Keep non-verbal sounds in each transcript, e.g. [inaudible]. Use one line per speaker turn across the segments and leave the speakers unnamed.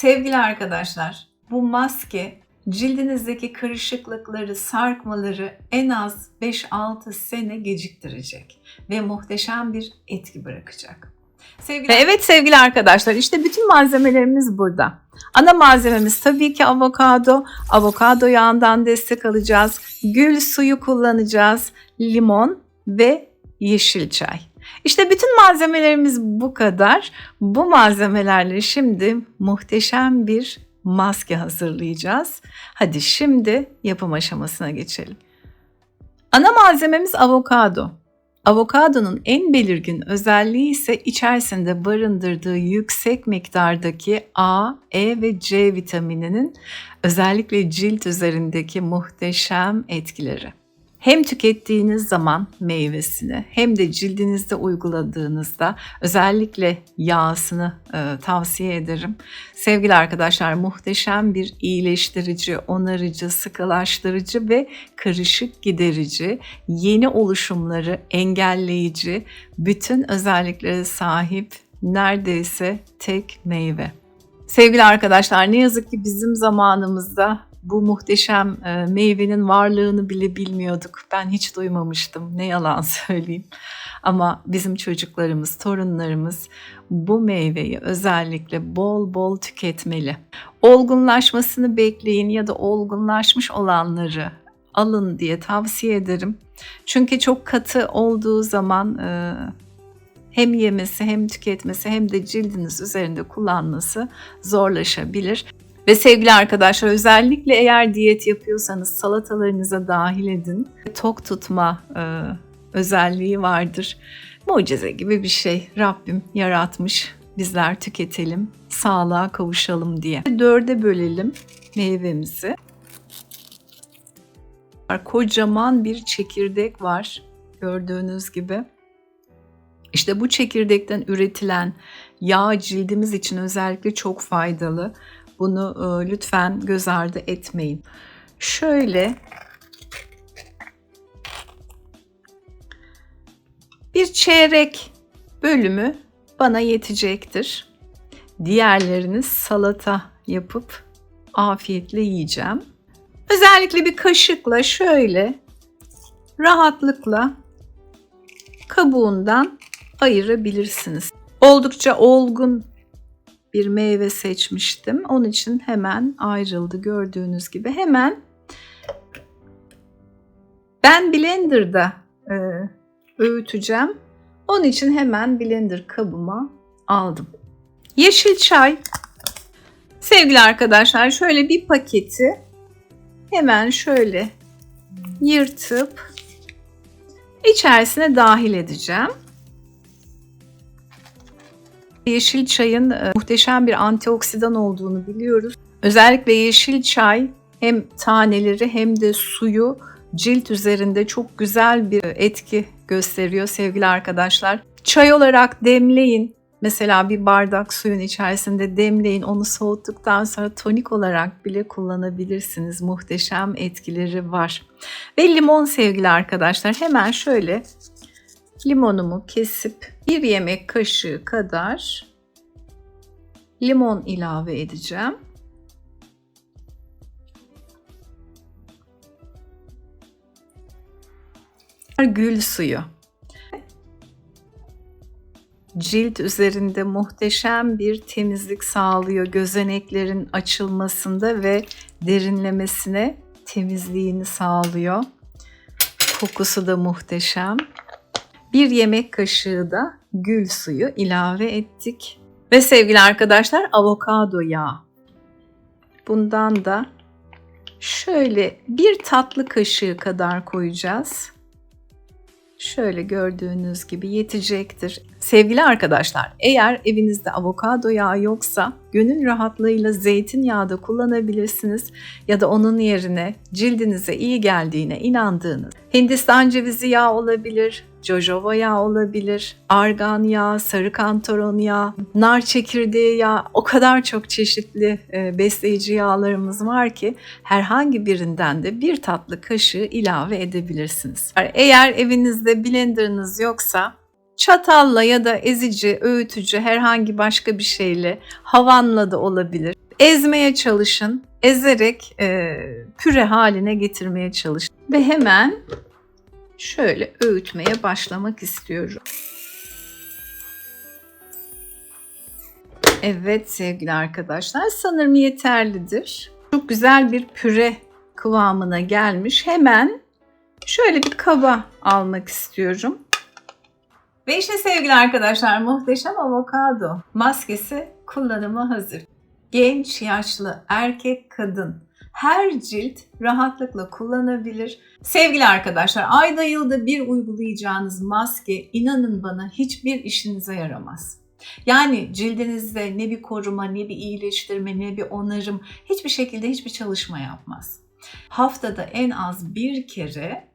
Sevgili arkadaşlar, bu maske cildinizdeki kırışıklıkları, sarkmaları en az 5-6 sene geciktirecek ve muhteşem bir etki bırakacak. Sevgili
Ve evet sevgili arkadaşlar işte bütün malzemelerimiz burada. Ana malzememiz tabii ki avokado. Avokado yağından destek alacağız. Gül suyu kullanacağız. Limon ve yeşil çay. İşte bütün malzemelerimiz bu kadar. Bu malzemelerle şimdi muhteşem bir maske hazırlayacağız. Hadi şimdi yapım aşamasına geçelim. Ana malzememiz avokado. Avokadonun en belirgin özelliği ise içerisinde barındırdığı yüksek miktardaki A, E ve C vitamininin özellikle cilt üzerindeki muhteşem etkileri. Hem tükettiğiniz zaman meyvesini hem de cildinizde uyguladığınızda özellikle yağsını e, tavsiye ederim. Sevgili arkadaşlar muhteşem bir iyileştirici, onarıcı, sıkılaştırıcı ve karışık giderici, yeni oluşumları engelleyici, bütün özelliklere sahip neredeyse tek meyve. Sevgili arkadaşlar ne yazık ki bizim zamanımızda bu muhteşem e, meyvenin varlığını bile bilmiyorduk. Ben hiç duymamıştım. Ne yalan [laughs] söyleyeyim. Ama bizim çocuklarımız, torunlarımız bu meyveyi özellikle bol bol tüketmeli. Olgunlaşmasını bekleyin ya da olgunlaşmış olanları alın diye tavsiye ederim. Çünkü çok katı olduğu zaman e, hem yemesi hem tüketmesi hem de cildiniz üzerinde kullanması zorlaşabilir. Ve sevgili arkadaşlar özellikle eğer diyet yapıyorsanız salatalarınıza dahil edin. Tok tutma e, özelliği vardır. Mucize gibi bir şey Rabbim yaratmış. Bizler tüketelim, sağlığa kavuşalım diye. Dörde bölelim meyvemizi. Kocaman bir çekirdek var gördüğünüz gibi. İşte bu çekirdekten üretilen yağ cildimiz için özellikle çok faydalı. Bunu e, lütfen göz ardı etmeyin. Şöyle bir çeyrek bölümü bana yetecektir. Diğerlerini salata yapıp afiyetle yiyeceğim. Özellikle bir kaşıkla şöyle rahatlıkla kabuğundan ayırabilirsiniz. Oldukça olgun bir meyve seçmiştim. Onun için hemen ayrıldı gördüğünüz gibi. Hemen ben blenderda e, öğüteceğim. Onun için hemen blender kabıma aldım. Yeşil çay. Sevgili arkadaşlar şöyle bir paketi hemen şöyle yırtıp içerisine dahil edeceğim. Yeşil çayın e, muhteşem bir antioksidan olduğunu biliyoruz. Özellikle yeşil çay hem taneleri hem de suyu cilt üzerinde çok güzel bir etki gösteriyor sevgili arkadaşlar. Çay olarak demleyin. Mesela bir bardak suyun içerisinde demleyin. Onu soğuttuktan sonra tonik olarak bile kullanabilirsiniz. Muhteşem etkileri var. Ve limon sevgili arkadaşlar. Hemen şöyle limonumu kesip bir yemek kaşığı kadar limon ilave edeceğim. Gül suyu. Cilt üzerinde muhteşem bir temizlik sağlıyor. Gözeneklerin açılmasında ve derinlemesine temizliğini sağlıyor. Kokusu da muhteşem. Bir yemek kaşığı da gül suyu ilave ettik. Ve sevgili arkadaşlar avokado yağı. Bundan da şöyle bir tatlı kaşığı kadar koyacağız. Şöyle gördüğünüz gibi yetecektir. Sevgili arkadaşlar, eğer evinizde avokado yağı yoksa gönül rahatlığıyla zeytinyağı da kullanabilirsiniz ya da onun yerine cildinize iyi geldiğine inandığınız Hindistan cevizi yağı olabilir, jojoba yağı olabilir, argan yağı, sarı kantaron yağı, nar çekirdeği yağı o kadar çok çeşitli e, besleyici yağlarımız var ki herhangi birinden de bir tatlı kaşığı ilave edebilirsiniz. Eğer evinizde blenderınız yoksa çatalla ya da ezici, öğütücü herhangi başka bir şeyle havanla da olabilir. ezmeye çalışın. Ezerek e, püre haline getirmeye çalışın. Ve hemen şöyle öğütmeye başlamak istiyorum. Evet sevgili arkadaşlar sanırım yeterlidir. Çok güzel bir püre kıvamına gelmiş. Hemen şöyle bir kaba almak istiyorum.
Ve işte sevgili arkadaşlar muhteşem avokado maskesi kullanıma hazır. Genç, yaşlı, erkek, kadın her cilt rahatlıkla kullanabilir. Sevgili arkadaşlar ayda yılda bir uygulayacağınız maske inanın bana hiçbir işinize yaramaz. Yani cildinizde ne bir koruma, ne bir iyileştirme, ne bir onarım hiçbir şekilde hiçbir çalışma yapmaz. Haftada en az bir kere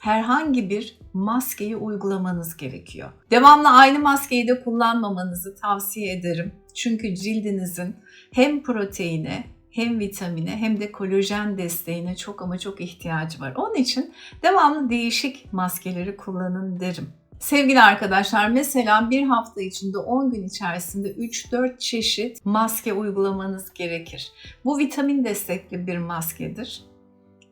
herhangi bir maskeyi uygulamanız gerekiyor. Devamlı aynı maskeyi de kullanmamanızı tavsiye ederim. Çünkü cildinizin hem proteine hem vitamine hem de kolajen desteğine çok ama çok ihtiyacı var. Onun için devamlı değişik maskeleri kullanın derim. Sevgili arkadaşlar mesela bir hafta içinde 10 gün içerisinde 3-4 çeşit maske uygulamanız gerekir. Bu vitamin destekli bir maskedir.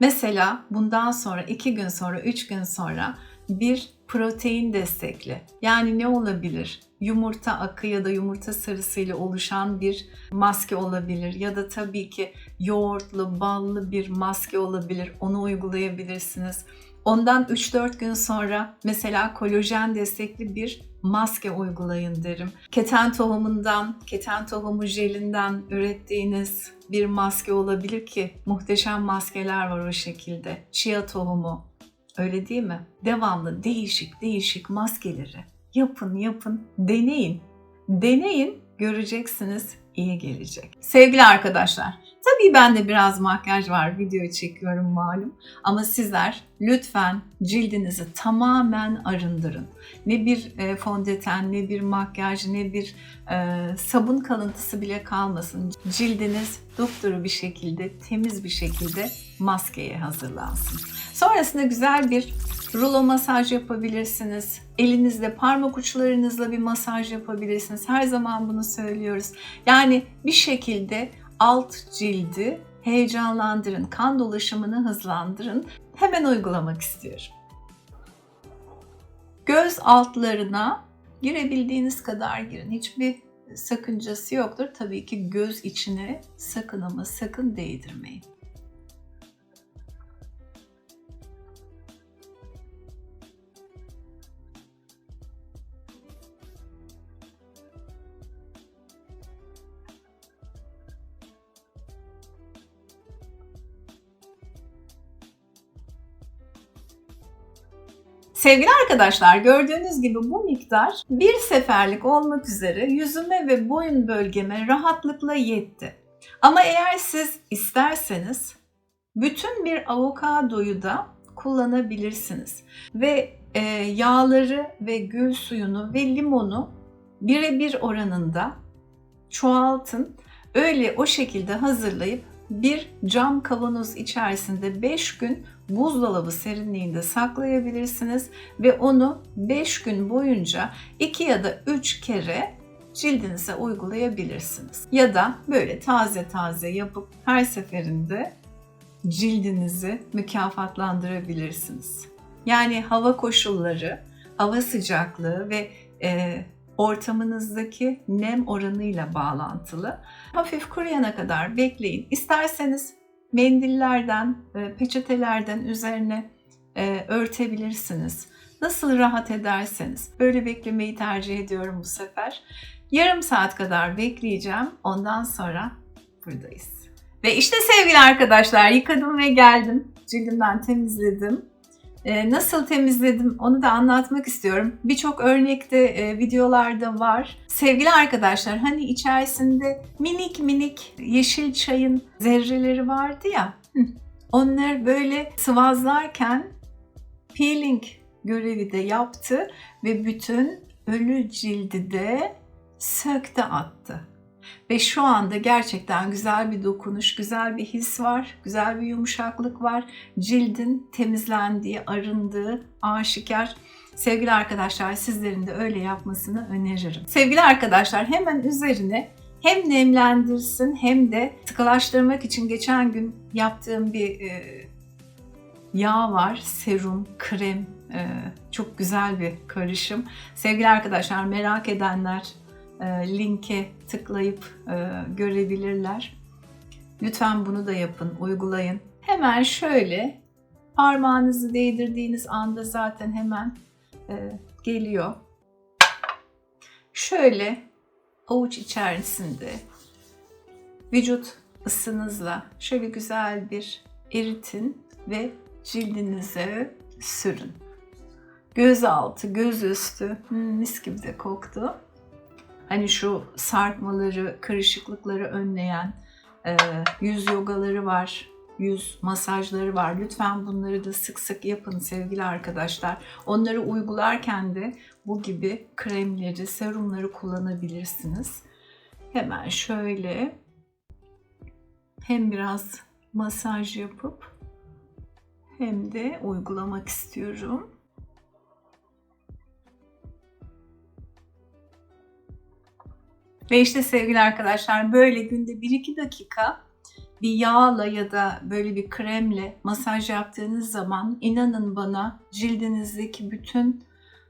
Mesela bundan sonra 2 gün sonra 3 gün sonra bir protein destekli. Yani ne olabilir? Yumurta akı ya da yumurta sarısıyla oluşan bir maske olabilir ya da tabii ki yoğurtlu, ballı bir maske olabilir. Onu uygulayabilirsiniz. Ondan 3-4 gün sonra mesela kolajen destekli bir maske uygulayın derim. Keten tohumundan, keten tohumu jelinden ürettiğiniz bir maske olabilir ki muhteşem maskeler var o şekilde. Chia tohumu, öyle değil mi? Devamlı değişik değişik maskeleri yapın yapın, deneyin. Deneyin, göreceksiniz iyi gelecek. Sevgili arkadaşlar, tabii bende biraz makyaj var, video çekiyorum malum. Ama sizler lütfen cildinizi tamamen arındırın. Ne bir e, fondöten, ne bir makyaj, ne bir e, sabun kalıntısı bile kalmasın. Cildiniz dupduru bir şekilde, temiz bir şekilde maskeye hazırlansın. Sonrasında güzel bir rulo masaj yapabilirsiniz. Elinizle, parmak uçlarınızla bir masaj yapabilirsiniz. Her zaman bunu söylüyoruz. Yani bir şekilde alt cildi heyecanlandırın, kan dolaşımını hızlandırın. Hemen uygulamak istiyorum. Göz altlarına girebildiğiniz kadar girin. Hiçbir sakıncası yoktur. Tabii ki göz içine sakın ama sakın değdirmeyin. Sevgili arkadaşlar gördüğünüz gibi bu miktar bir seferlik olmak üzere yüzüme ve boyun bölgeme rahatlıkla yetti. Ama eğer siz isterseniz bütün bir avokadoyu da kullanabilirsiniz. Ve e, yağları ve gül suyunu ve limonu birebir oranında çoğaltın. Öyle o şekilde hazırlayıp bir cam kavanoz içerisinde 5 gün buzdolabı serinliğinde saklayabilirsiniz ve onu 5 gün boyunca 2 ya da 3 kere cildinize uygulayabilirsiniz. Ya da böyle taze taze yapıp her seferinde cildinizi mükafatlandırabilirsiniz. Yani hava koşulları, hava sıcaklığı ve e, ortamınızdaki nem oranıyla bağlantılı. Hafif kuruyana kadar bekleyin. İsterseniz mendillerden, peçetelerden üzerine e, örtebilirsiniz. Nasıl rahat ederseniz. Böyle beklemeyi tercih ediyorum bu sefer. Yarım saat kadar bekleyeceğim. Ondan sonra buradayız. Ve işte sevgili arkadaşlar yıkadım ve geldim. Cildimden temizledim. Ee, nasıl temizledim onu da anlatmak istiyorum. Birçok örnekte e, videolarda var. Sevgili arkadaşlar hani içerisinde minik minik yeşil çayın zerreleri vardı ya. Onlar böyle sıvazlarken peeling görevi de yaptı ve bütün ölü cildi de söktü attı. Ve şu anda gerçekten güzel bir dokunuş, güzel bir his var, güzel bir yumuşaklık var. Cildin temizlendiği, arındığı aşikar. Sevgili arkadaşlar sizlerin de öyle yapmasını öneririm. Sevgili arkadaşlar hemen üzerine hem nemlendirsin hem de sıkılaştırmak için geçen gün yaptığım bir e, yağ var. Serum, krem. e, çok güzel bir karışım. Sevgili arkadaşlar merak edenler linke tıklayıp e, görebilirler. Lütfen bunu da yapın, uygulayın. Hemen şöyle parmağınızı değdirdiğiniz anda zaten hemen e, geliyor. Şöyle avuç içerisinde vücut ısınızla şöyle güzel bir eritin ve cildinize sürün. Göz altı, göz üstü hmm, mis gibi de koktu. Hani şu sarkmaları, kırışıklıkları önleyen e, yüz yogaları var, yüz masajları var. Lütfen bunları da sık sık yapın sevgili arkadaşlar. Onları uygularken de bu gibi kremleri, serumları kullanabilirsiniz. Hemen şöyle hem biraz masaj yapıp hem de uygulamak istiyorum. Ve işte sevgili arkadaşlar böyle günde 1-2 dakika bir yağla ya da böyle bir kremle masaj yaptığınız zaman inanın bana cildinizdeki bütün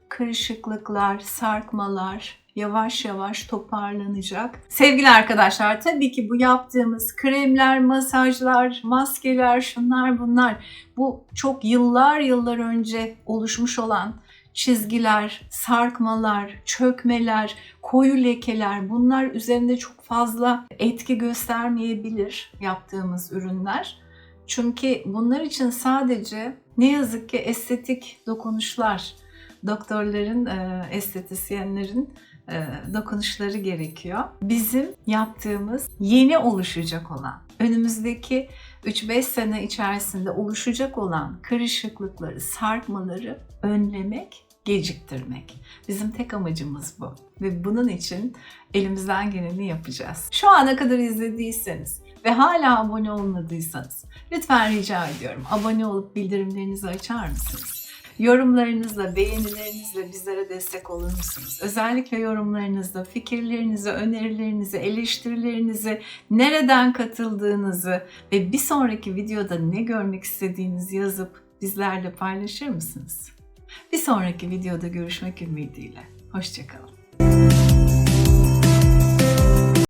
kırışıklıklar, sarkmalar yavaş yavaş toparlanacak. Sevgili arkadaşlar tabii ki bu yaptığımız kremler, masajlar, maskeler, şunlar bunlar bu çok yıllar yıllar önce oluşmuş olan çizgiler, sarkmalar, çökmeler, koyu lekeler bunlar üzerinde çok fazla etki göstermeyebilir yaptığımız ürünler. Çünkü bunlar için sadece ne yazık ki estetik dokunuşlar, doktorların, e, estetisyenlerin e, dokunuşları gerekiyor. Bizim yaptığımız yeni oluşacak olan, önümüzdeki 3-5 sene içerisinde oluşacak olan kırışıklıkları, sarkmaları önlemek, geciktirmek. Bizim tek amacımız bu. Ve bunun için elimizden geleni yapacağız. Şu ana kadar izlediyseniz ve hala abone olmadıysanız lütfen rica ediyorum abone olup bildirimlerinizi açar mısınız? Yorumlarınızla, beğenilerinizle bizlere destek olur musunuz? Özellikle yorumlarınızla fikirlerinizi, önerilerinizi, eleştirilerinizi, nereden katıldığınızı ve bir sonraki videoda ne görmek istediğinizi yazıp bizlerle paylaşır mısınız? Bir sonraki videoda görüşmek ümidiyle. Hoşçakalın.